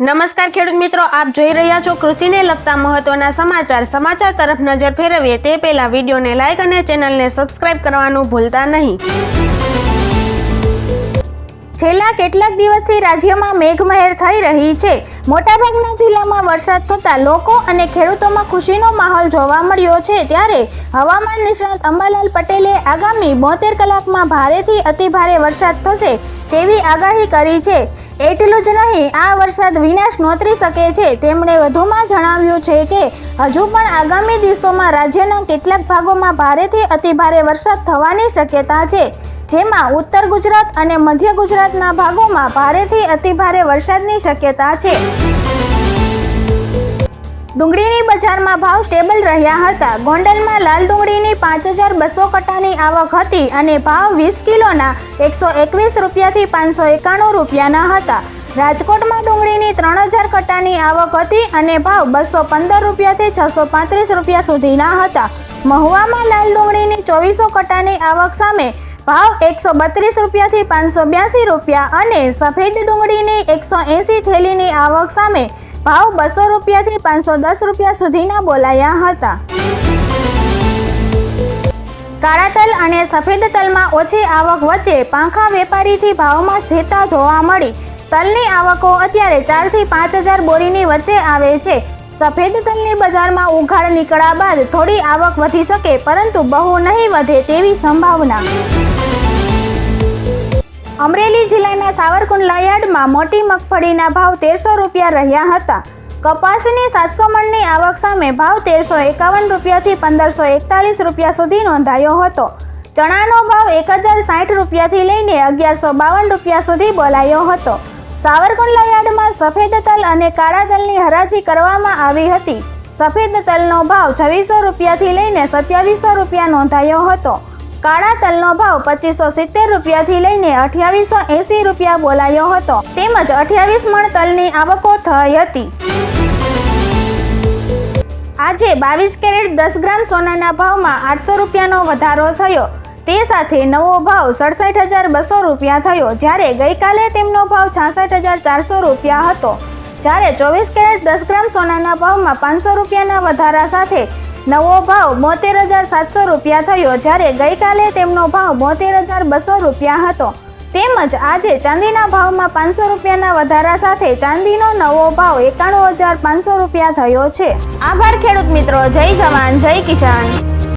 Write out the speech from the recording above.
નમસ્કાર ખેડૂત મિત્રો, આપ જોઈ રહ્યા છો કૃષિને લગતા મહત્વના સમાચાર. સમાચાર તરફ નજર ફેરવીએ તે પહેલા વિડીયોને લાઇક અને ચેનલને સબસ્ક્રાઇબ કરવાનું ભૂલતા નહીં. છેલ્લા કેટલાક દિવસથી રાજ્યમાં મેઘમહેર થઈ રહી છે. મોટાભાગના જિલ્લામાં વરસાદ થતાં લોકો અને ખેડૂતોમાં ખુશીનો માહોલ જોવા મળ્યો છે. ત્યારે હવામાન નિષ્ણાત અંબાલાલ પટેલે આગામી બોતેર કલાકમાં ભારેથી અતિભારે વરસાદ થશે તેવી આગાહી કરી છે. એટલું જ નહીં, આ વરસાદ વિનાશ નોતરી શકે છે. તેમણે વધુમાં જણાવ્યું છે કે, હજુ પણ આગામી દિવસોમાં રાજ્યના કેટલાક ભાગોમાં ભારેથી અતિભારે વરસાદ થવાની શક્યતા છે. જેમાં ઉત્તર ગુજરાત અને મધ્ય ગુજરાતના ભાગોમાં ભારેથી અતિભારે વરસાદની શક્યતા છે. ડુંગળીની બજારમાં ભાવ સ્ટેબલ રહ્યા હતા. ગોંડલમાં લાલ ડુંગળીની પાંચ હજાર બસો કટ્ટાની આવક હતી અને ભાવ વીસ કિલોના એકસો એકવીસ રૂપિયાથી પાંચસો એકાણું રૂપિયાના હતા. રાજકોટમાં ડુંગળીની ત્રણ હજાર કટ્ટાની આવક હતી અને ભાવ બસો પંદર રૂપિયાથી છસો પાંત્રીસ રૂપિયા સુધીના હતા. મહુવામાં લાલ ડુંગળીની ચોવીસો કટ્ટાની આવક સામે ભાવ એકસો બત્રીસ રૂપિયાથી પાંચસો બ્યાસી રૂપિયા અને સફેદ ડુંગળીની એકસો એંસી થેલીની આવક સામે ભાવ બસો રૂપિયાથી પાંચસો દસ રૂપિયા સુધીના બોલાયા હતા. કાળા તલ અને સફેદ તલમાં ઓછી આવક વચ્ચે પાંખા વેપારીથી ભાવમાં સ્થિરતા જોવા મળી. તલની આવકો અત્યારે ચારથી પાંચ હજાર બોરીની વચ્ચે આવે છે. સફેદ તલની બજારમાં ઉઘાડ નીકળ્યા બાદ થોડી આવક વધી શકે, પરંતુ બહુ નહીં વધે તેવી સંભાવના. અમરેલી જિલ્લાના સાવરકુંડલા યાર્ડમાં મોટી મગફળીના ભાવ તેરસો રૂપિયા રહ્યા હતા. કપાસની સાતસો મણની આવક સામે ભાવ તેરસો એકાવન રૂપિયાથી પંદરસો એકતાલીસ રૂપિયા સુધી નોંધાયો હતો. ચણાનો ભાવ એક હજાર સાઠ રૂપિયાથી લઈને અગિયારસો બાવન રૂપિયા સુધી બોલાયો હતો. સાવરકુંડલા યાર્ડમાં સફેદ તલ અને કાળા તલની હરાજી કરવામાં આવી હતી. સફેદ તલનો ભાવ છવ્વીસો રૂપિયાથી લઈને સત્યાવીસો રૂપિયા નોંધાયો હતો. કાળા તલનો ભાવ પચીસો સિત્તેર રૂપિયાથી લઈને અઠ્યાવીસો એંસી રૂપિયા બોલાયો હતો. તેમજ અઠ્યાવીસ મણ તલની આવકો થઈ હતી. આજે બાવીસ કેરેટ દસ ગ્રામ સોનાના ભાવમાં આઠસો રૂપિયાનો વધારો થયો. તે સાથે નવો ભાવ સડસઠ હજાર બસો રૂપિયા થયો, જ્યારે ગઈકાલે તેમનો ભાવ છાસઠ હજાર ચારસો રૂપિયા હતો. જ્યારે ચોવીસ કેરેટ દસ ગ્રામ સોનાના ભાવમાં પાંચસો રૂપિયાના વધારા સાથે નવો ભાવ બોતેર હજાર સાતસો રૂપિયા થયો જ્યારે ગઈકાલે તેમનો ભાવ બોતેર હજાર બસો રૂપિયા હતો. તેમજ આજે ચાંદીના ભાવમાં પાંચસો રૂપિયાના વધારા સાથે ચાંદીનો નવો ભાવ એકાણું હજાર પાંચસો રૂપિયા થયો છે. આભાર ખેડૂત મિત્રો, જય જવાન, જય કિસાન.